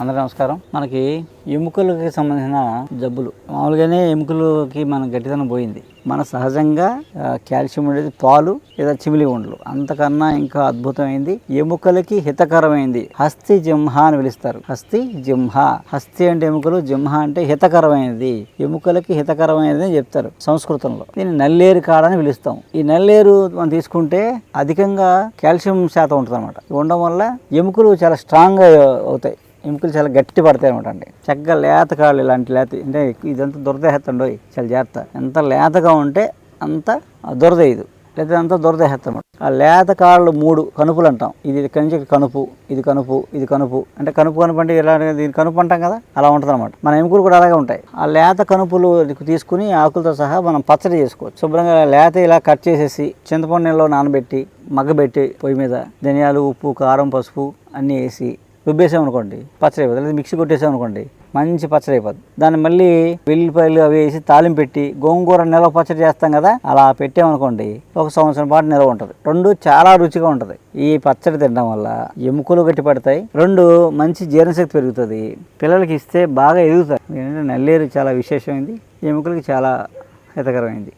అందరూ నమస్కారం. మనకి ఎముకలకి సంబంధించిన జబ్బులు. మామూలుగానే ఎముకలకి మన గట్టిదనం పోయింది. మన సహజంగా కాల్షియం ఉండేది పాలు లేదా చిమిలి ఉండలు అంతకన్నా ఇంకా అద్భుతమైంది ఎముకలకి హితకరమైంది హస్తి జింహ అని పిలుస్తారు. హస్తి జింహ. హస్తి అంటే ఎముకలు జింహ అంటే హితకరమైనది. ఎముకలకి హితకరమైనది అని చెప్తారు సంస్కృతంలో. దీన్ని నల్లేరు కాడ అని పిలుస్తాం. ఈ నల్లేరు మనం తీసుకుంటే అధికంగా కాల్షియం శాతం ఉంటుంది అనమాట ఉండడం వల్ల ఎముకలు చాలా స్ట్రాంగ్ అవుతాయి. ఎముకలు చాలా గట్టి పడతాయి అనమాట అండి. చక్కగా లేత కాళ్ళు ఇలాంటి లేత అంటే ఇదంతా దురదేహత్తండోయ్ చాలా జాగ్రత్త. ఎంత లేతగా ఉంటే అంత దురద ఇది. లేదా అంతా దురదేహత్తం అనమాట ఆ లేత కాళ్ళు మూడు కనుపులు అంటాం. ఇది ఇక్కడి నుంచి కనుపు ఇది కనుపు ఇది కనుపు. అంటే కనుపు కనుపు అంటే ఇలా దీని కనుపు అంటాం కదా అలా ఉంటుంది అనమాట మన ఎముకలు కూడా అలాగే ఉంటాయి. ఆ లేత కనుపులు తీసుకుని ఆకులతో సహా మనం పచ్చడి చేసుకోవచ్చు. శుభ్రంగా లేత ఇలా కట్ చేసేసి చింతపండు నీళ్ళలో నానబెట్టి మగ్గబెట్టి పొయ్యి మీద ధనియాలు ఉప్పు కారం పసుపు అన్నీ వేసి రుబ్బేసాం అనుకోండి పచ్చడి అయిపోతుంది. లేదా మిక్సీ కొట్టేసాం అనుకోండి మంచి పచ్చడి అయిపోతుంది దాన్ని మళ్ళీ వెల్లిపాయలు అవి వేసి తాలింపు పెట్టి గోంగూర నిల్వ పచ్చడి చేస్తాం కదా అలా పెట్టామనుకోండి ఒక సంవత్సరం పాటు నిల్వ ఉంటుంది. రెండు చాలా రుచిగా ఉంటుంది. ఈ పచ్చడి తినడం వల్ల ఎముకలు గట్టి పడతాయి. రెండు మంచి జీర్ణశక్తి పెరుగుతుంది. పిల్లలకి ఇస్తే బాగా ఎదుగుతారు ఏంటంటే నల్లేరు చాలా విశేషమైంది. ఎముకలకి చాలా హితకరమైంది.